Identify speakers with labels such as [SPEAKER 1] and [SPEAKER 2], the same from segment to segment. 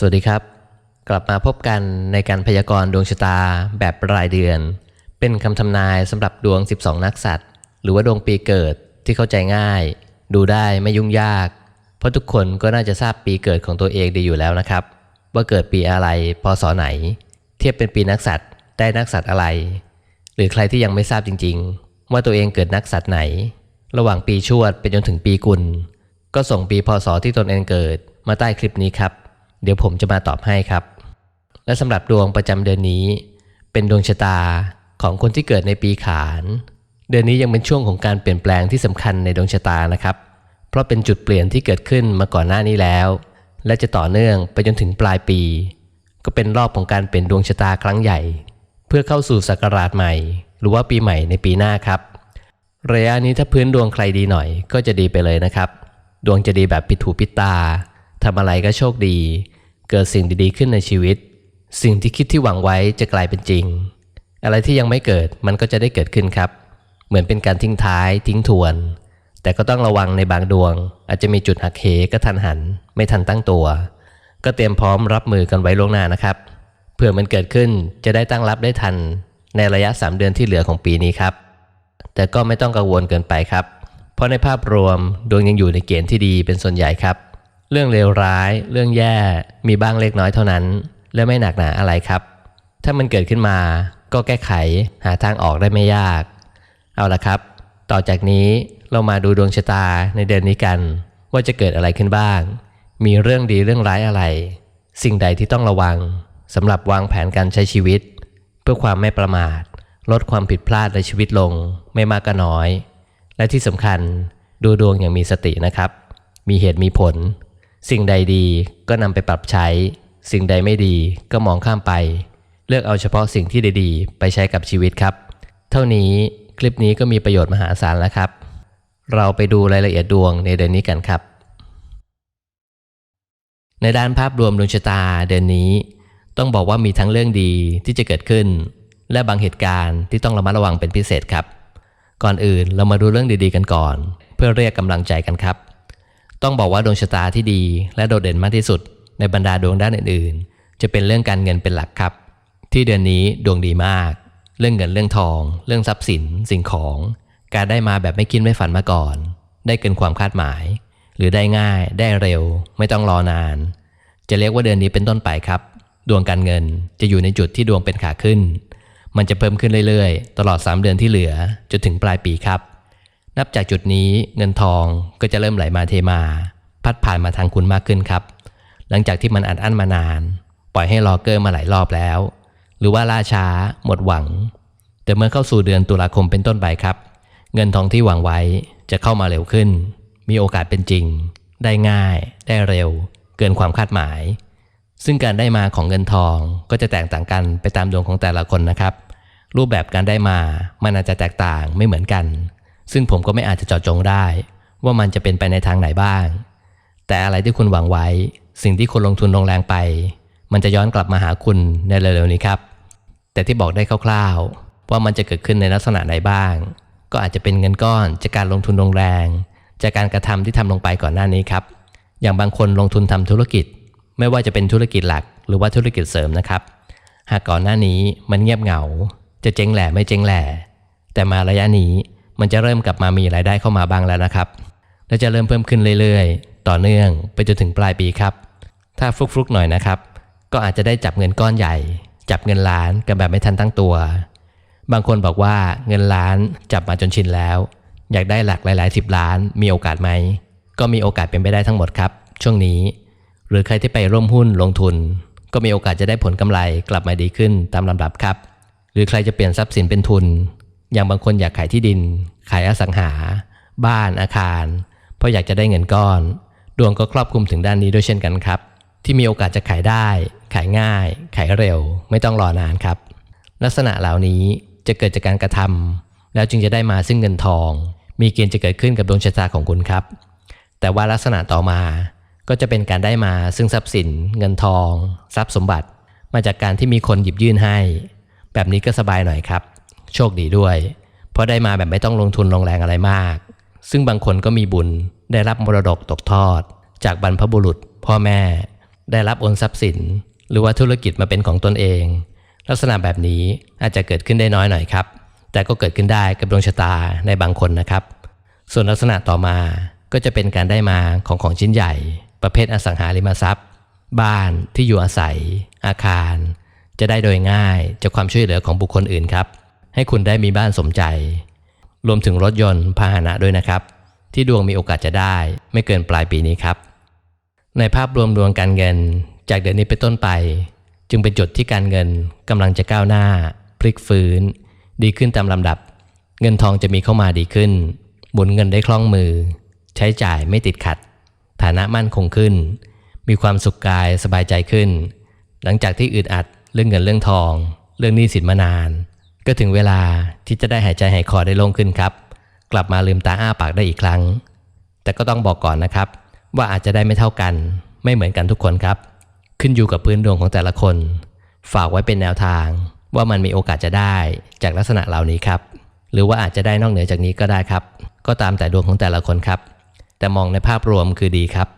[SPEAKER 1] สวัสดีครับ กลับมาพบกันในการพยากรณ์ดวงชะตาแบบรายเดือน เป็นคำทำนายสำหรับดวง 12 นักสัตว์ หรือว่าดวงปีเกิดที่เข้าใจง่าย ดูได้ไม่ยุ่งยาก เพราะทุกคนก็น่าจะทราบปีเกิดของตัวเองดีอยู่แล้วนะครับ ว่าเกิดปีอะไรพศไหน เทียบเป็นปีนักสัตว์ได้นักสัตว์อะไร หรือใครที่ยังไม่ทราบจริง ๆ ว่าตัวเองเกิดนักสัตว์ไหน ระหว่างปีชวดไปจนถึงปีกุล ก็ส่งปีพศที่ตนเองเกิดมาใต้คลิปนี้ครับ เดี๋ยวผมจะมาตอบให้ครับ และสำหรับดวงประจำเดือนนี้ เป็นดวงชะตาของคนที่เกิดในปีขาน เดือนนี้ยังเป็นช่วงของการเปลี่ยนแปลงที่สำคัญในดวงชะตานะครับ เพราะเป็นจุดเปลี่ยนที่เกิดขึ้นมาก่อนหน้านี้แล้ว และจะต่อเนื่องไปจนถึงปลายปี ก็เป็นรอบของการเปลี่ยนดวงชะตาครั้งใหญ่ เพื่อเข้าสู่ศักราชใหม่ หรือว่าปีใหม่ในปีหน้าครับระยะนี้ถ้าพื้นดวงใครดีหน่อย ก็จะดีไปเลยนะครับ ดวงจะดีแบบปิดหูปิดตา ทำอะไรก็โชคดี เกิดสิ่งดีๆขึ้นในชีวิต สิ่งที่คิดที่หวังไว้จะกลายเป็นจริง อะไรที่ยังไม่เกิดมันก็จะได้เกิดขึ้นครับ เหมือนเป็นการทิ้งท้ายทิ้งทวน แต่ก็ต้องระวังในบางดวง อาจจะมีจุดหักเหก็ทันหัน ไม่ทันตั้งตัว ก็เตรียมพร้อมรับมือกันไว้ล่วงหน้านะครับ เผื่อมันเกิดขึ้นจะได้ตั้งรับได้ทัน ในระยะ 3 เดือนที่เหลือของปีนี้ครับ แต่ก็ไม่ต้องกังวลเกินไปครับ เพราะในภาพรวมดวงยังอยู่ในเกณฑ์ที่ดีเป็นส่วนใหญ่ครับ เรื่องเลวร้าย เรื่องแย่ มีบ้างเล็กน้อยเท่านั้น และไม่หนักหนาอะไรครับ ถ้ามันเกิดขึ้นมาก็แก้ไขหาทางออกได้ไม่ยาก เอาละครับ ต่อจากนี้เรามาดูดวงชะตาในเดือนนี้กัน ว่าจะเกิดอะไรขึ้นบ้าง มีเรื่องดีเรื่องร้ายอะไร สิ่งใดที่ต้องระวังสำหรับวางแผนการใช้ชีวิต เพื่อความไม่ประมาท ลดความผิดพลาดในชีวิตลงไม่มากก็น้อย และที่สำคัญดูดวงอย่างมีสตินะครับ มีเหตุมีผล สิ่งใดดีก็นำไปปรับใช้ สิ่งใดไม่ดีก็มองข้ามไป เลือกเอาเฉพาะสิ่งที่ดีๆ ไปใช้กับชีวิตครับ เท่านี้คลิปนี้ก็มีประโยชน์มหาศาลแล้วครับ เราไปดูรายละเอียดดวงในเดือนนี้กันครับ ในด้านภาพรวมดวงชะตาเดือนนี้ ต้องบอกว่ามีทั้งเรื่องดีที่จะเกิดขึ้น และบางเหตุการณ์ที่ต้องระมัดระวังเป็นพิเศษครับ ก่อนอื่นเรามาดูเรื่องดีๆกันก่อน เพื่อเรียกกำลังใจกันครับ ต้องบอกว่าดวงชะตาที่ดีและโดดเด่นมากที่สุด ในบรรดาดวงด้านอื่นๆ จะเป็นเรื่องการเงินเป็นหลักครับ ที่เดือนนี้ดวงดีมาก เรื่องเงินเรื่องทอง เรื่องทรัพย์สิน สิ่งของ การได้มาแบบไม่คิดไม่ฝันมาก่อน ได้เกินความคาดหมาย หรือได้ง่ายได้เร็ว ไม่ต้องรอนาน จะเรียกว่าเดือนนี้เป็นต้นไปครับ ดวงการเงินจะอยู่ในจุดที่ดวงเป็นขาขึ้น มันจะเพิ่มขึ้นเรื่อยๆ ตลอด 3 เดือนที่เหลือจนถึงปลายปีครับ นับจากจุดนี้เงินทองก็จะเริ่มไหลมาเทมา พัดผ่านมาทางคุณมากขึ้นครับ หลังจากที่มันอัดอั้นมานาน ปล่อยให้รอเกอร์มาหลายรอบแล้ว หรือว่าล่าช้า หมดหวัง แต่เมื่อเข้าสู่เดือนตุลาคมเป็นต้นไปครับ เงินทองที่หวังไว้จะเข้ามาเร็วขึ้น มีโอกาสเป็นจริง ได้ง่าย ได้เร็ว เกินความคาดหมาย ซึ่งการได้มาของเงินทองก็จะแตกต่างกันไปตามดวงของแต่ละคนนะครับ รูปแบบการได้มามันอาจจะแตกต่างไม่เหมือนกัน ซึ่งผมก็ไม่อาจจะเจาะจงได้ ว่ามันจะเป็นไปในทางไหนบ้าง แต่อะไรที่คุณหวังไว้ สิ่งที่คุณลงทุนลงแรงไป มันจะย้อนกลับมาหาคุณในเร็วๆนี้ครับ แต่ที่บอกได้คร่าวๆ ว่ามันจะเกิดขึ้นในลักษณะไหนบ้าง ก็อาจจะเป็นเงินก้อนจากการลงทุนลงแรง จากการกระทำที่ทำลงไปก่อนหน้านี้ครับ อย่างบางคนลงทุนทำธุรกิจ ไม่ว่าจะเป็นธุรกิจหลัก หรือว่าธุรกิจเสริมนะครับ หากก่อนหน้านี้มันเงียบเหงา จะเจ๊งแหล่ไม่เจ๊งแหล่แต่มาระยะนี้ มันจะเริ่มกลับมามีรายได้เข้ามาบ้างแล้วนะครับ และจะเริ่มเพิ่มขึ้นเรื่อยๆ ต่อเนื่องไปจนถึงปลายปีครับ ถ้าฟลุกๆหน่อยนะครับ ก็อาจจะได้จับเงินก้อนใหญ่ จับเงินล้านกันแบบไม่ทันตั้งตัว บางคนบอกว่าเงินล้านจับมาจนชินแล้ว อยากได้หลักหลายๆสิบล้าน มีโอกาสไหม ก็มีโอกาสเป็นไปได้ทั้งหมดครับ ช่วงนี้ หรือใครที่ไปร่วมหุ้นลงทุน ก็มีโอกาสจะได้ผลกำไรกลับมาดีขึ้นตามลำดับครับ หรือใครจะเปลี่ยนทรัพย์สินเป็นทุน อย่างบางคนอยากขายที่ดิน ขายอสังหา บ้านอาคาร เพราะอยากจะได้เงินก้อน ดวงก็ครอบคลุมถึงด้านนี้ด้วยเช่นกันครับ ที่มีโอกาสจะขายได้ ขายง่าย ขายเร็ว ไม่ต้องรอนานครับ ลักษณะเหล่านี้จะเกิดจากการกระทำแล้วจึงจะได้มาซึ่งเงินทอง มีเกณฑ์จะเกิดขึ้นกับดวงชะตาของคุณครับ แต่ว่าลักษณะต่อมาก็จะเป็นการได้มาซึ่งทรัพย์สิน เงินทอง ทรัพย์สมบัติ มาจากการที่มีคนหยิบยื่นให้ แบบนี้ก็สบายหน่อยครับ โชคดีด้วย เพราะได้มาแบบไม่ต้องลงทุนลงแรงอะไรมาก ซึ่งบางคนก็มีบุญได้รับมรดกตกทอด จากบรรพบุรุษ พ่อแม่ ได้รับโอนทรัพย์สิน หรือว่าธุรกิจมาเป็นของตนเอง ลักษณะแบบนี้อาจจะเกิดขึ้นได้น้อยหน่อยครับ แต่ก็เกิดขึ้นได้กับดวงชะตาในบางคนนะครับ ส่วนลักษณะต่อมาก็จะเป็นการได้มาของของชิ้นใหญ่ ประเภทอสังหาริมทรัพย์ บ้านที่อยู่อาศัย อาคาร จะได้โดยง่ายจากความช่วยเหลือของบุคคลอื่นครับ ให้คุณได้มีบ้านสมใจ รวมถึงรถยนต์พาหนะด้วยนะครับ ที่ดวงมีโอกาสจะได้ไม่เกินปลายปีนี้ครับ ในภาพรวมดวงการเงิน จากเดือนนี้เป็นต้นไป จึงเป็นจุดที่การเงินกำลังจะก้าวหน้า พลิกฟื้น ดีขึ้นตามลำดับ เงินทองจะมีเข้ามาดีขึ้น หมุนเงินได้คล่องมือ ใช้จ่ายไม่ติดขัด ฐานะมั่นคงขึ้น มีความสุขกายสบายใจขึ้น หลังจากที่อึดอัดเรื่องเงินเรื่องทอง เรื่องหนี้สินมานาน ก็ถึงเวลาที่จะได้หายใจหายคอได้โล่งขึ้นครับ กลับมาลืมตาอ้าปากได้อีกครั้ง แต่ก็ต้องบอกก่อนนะครับ ว่าอาจจะได้ไม่เท่ากัน ไม่เหมือนกันทุกคนครับ ขึ้นอยู่กับพื้นดวงของแต่ละคน ฝากไว้เป็นแนวทาง ว่ามันมีโอกาสจะได้จากลักษณะเหล่านี้ครับ หรือว่าอาจจะได้นอกเหนือจากนี้ก็ได้ครับ ก็ตามแต่ดวงของแต่ละคนครับ แต่มองในภาพรวมคือดีครับ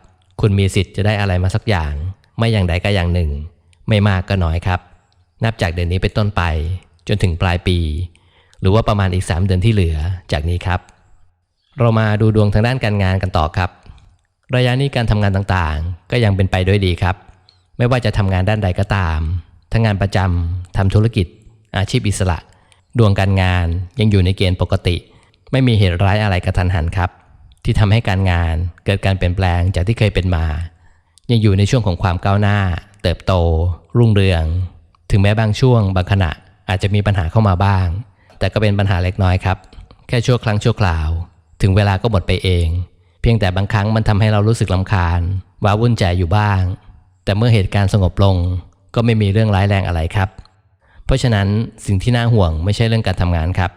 [SPEAKER 1] คุณมีสิทธิ์จะได้อะไรมาสักอย่าง ไม่อย่างใดก็อย่างหนึ่ง ไม่มากก็น้อยครับ นับจากเดือนนี้เป็นต้นไป จนถึงปลายปี หรือว่าประมาณอีก 3 เดือนที่เหลือจากนี้ครับ เรามาดูดวงทางด้านการงานกันต่อครับ ระยะนี้การทำงานต่างๆ ก็ยังเป็นไปด้วยดีครับ ไม่ว่าจะทำงานด้านใดก็ตาม ทั้งงานประจำทำธุรกิจ อาชีพอิสระ ดวงการงานยังอยู่ในเกณฑ์ปกติ ไม่มีเหตุร้ายอะไรกระทันหันครับ ที่ทำให้การงานเกิดการเปลี่ยนแปลงจากที่เคยเป็นมา ยังอยู่ในช่วงของความก้าวหน้า เติบโต รุ่งเรือง ถึงแม้บางช่วงบางขณะ อาจจะมีปัญหาเข้ามาบ้าง แต่ก็เป็นปัญหาเล็กน้อยครับ แค่ชั่วครั้งชั่วคราว ถึงเวลาก็หมดไปเอง เพียงแต่บางครั้งมันทำให้เรารู้สึกลำคาญว้าวุ่นใจอยู่บ้าง แต่เมื่อเหตุการณ์สงบลง ก็ไม่มีเรื่องร้ายแรงอะไรครับ เพราะฉะนั้นสิ่งที่น่าห่วงไม่ใช่เรื่องการทำงานครับ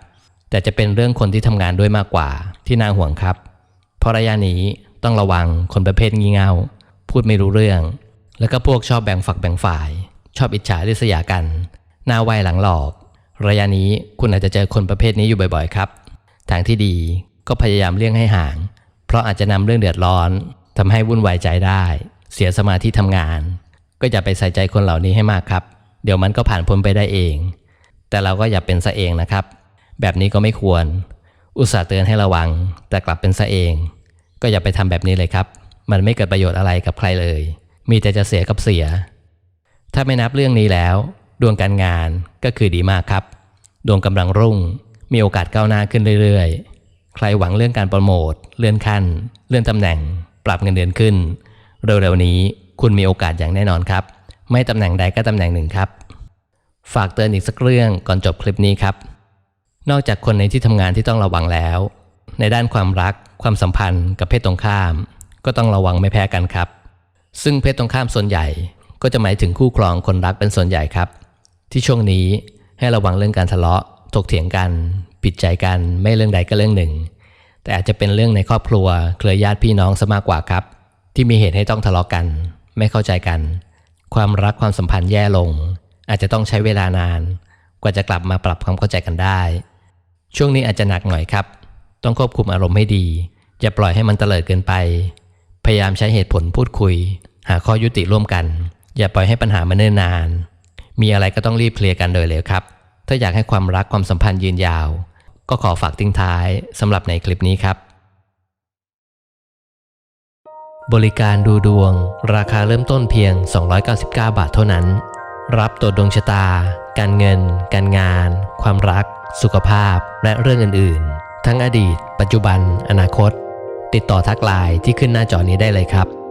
[SPEAKER 1] แต่จะเป็นเรื่องคนที่ทำงานด้วยมากกว่าที่น่าห่วงครับ เพราะระยะนี้ต้องระวังคนประเภทงี่เง่า พูดไม่รู้เรื่อง แล้วก็พวกชอบแบ่งฝักแบ่งฝ่าย ชอบอิจฉาริษยากัน หน้าไวหลังหลอก ระยะนี้คุณอาจจะเจอคนประเภทนี้อยู่บ่อยๆครับ ทางที่ดีก็พยายามเลี่ยงให้ห่าง เพราะอาจจะนำเรื่องเดือดร้อนทำให้วุ่นวายใจได้ เสียสมาธิทำงาน ก็อย่าไปใส่ใจคนเหล่านี้ให้มากครับ เดี๋ยวมันก็ผ่านพ้นไปได้เอง แต่เราก็อย่าเป็นซะเองนะครับ แบบนี้ก็ไม่ควร อุตส่าห์เตือนให้ระวัง แต่กลับเป็นซะเอง ก็อย่าไปทำแบบนี้เลยครับ มันไม่เกิดประโยชน์อะไรกับใครเลย มีแต่จะเสียกับเสีย ถ้าไม่นับเรื่องนี้แล้ว ดวงการงานก็คือดีมากครับ ดวงกำลังรุ่ง มีโอกาสก้าวหน้าขึ้นเรื่อยๆ ใครหวังเรื่องการโปรโมทเลื่อนขั้น เลื่อนตำแหน่ง ปรับเงินเดือนขึ้น เร็วๆนี้คุณมีโอกาสอย่างแน่นอนครับ ไม่ตำแหน่งใดก็ตำแหน่งหนึ่งครับ ฝากเตือนอีกสักเรื่องก่อนจบคลิปนี้ครับ นอกจากคนในที่ทำงานที่ต้องระวังแล้ว ในด้านความรัก ความสัมพันธ์กับเพศตรงข้าม ก็ต้องระวังไม่แพ้กันครับ ซึ่งเพศตรงข้ามส่วนใหญ่ก็จะหมายถึงคู่ครองคนรักเป็นส่วนใหญ่ครับ ที่ช่วงนี้ให้ระวังเรื่องการทะเลาะถกเถียงกัน ปิดใจกันไม่เรื่องใดก็เรื่องหนึ่ง แต่อาจจะเป็นเรื่องในครอบครัว เครือญาติพี่น้องซะมากกว่าครับ ที่มีเหตุให้ต้องทะเลาะกัน ไม่เข้าใจกัน ความรักความสัมพันธ์แย่ลง อาจจะต้องใช้เวลานาน กว่าจะกลับมาปรับความเข้าใจกันได้ ช่วงนี้อาจจะหนักหน่อยครับ ต้องควบคุมอารมณ์ให้ดีอย่าปล่อยให้มันเตลิดเกินไป พยายามใช้เหตุผลพูดคุย หาข้อยุติร่วมกัน อย่าปล่อยให้ปัญหามันเนิ่นนาน มีอะไรก็ต้องรีบเคลียร์กันโดยเร็วครับ ถ้าอยากให้ความรักความสัมพันธ์ยืนยาว ก็ขอฝากทิ้งท้ายสำหรับในคลิปนี้ครับ บริการดูดวง ราคาเริ่มต้นเพียง 299 บาทเท่านั้น รับตรวจดวงชะตา การเงิน การงาน ความรัก สุขภาพ และเรื่องอื่น ๆ ทั้งอดีต ปัจจุบัน อนาคต ติดต่อทักไลน์ที่ขึ้นหน้าจอนี้ได้เลยครับ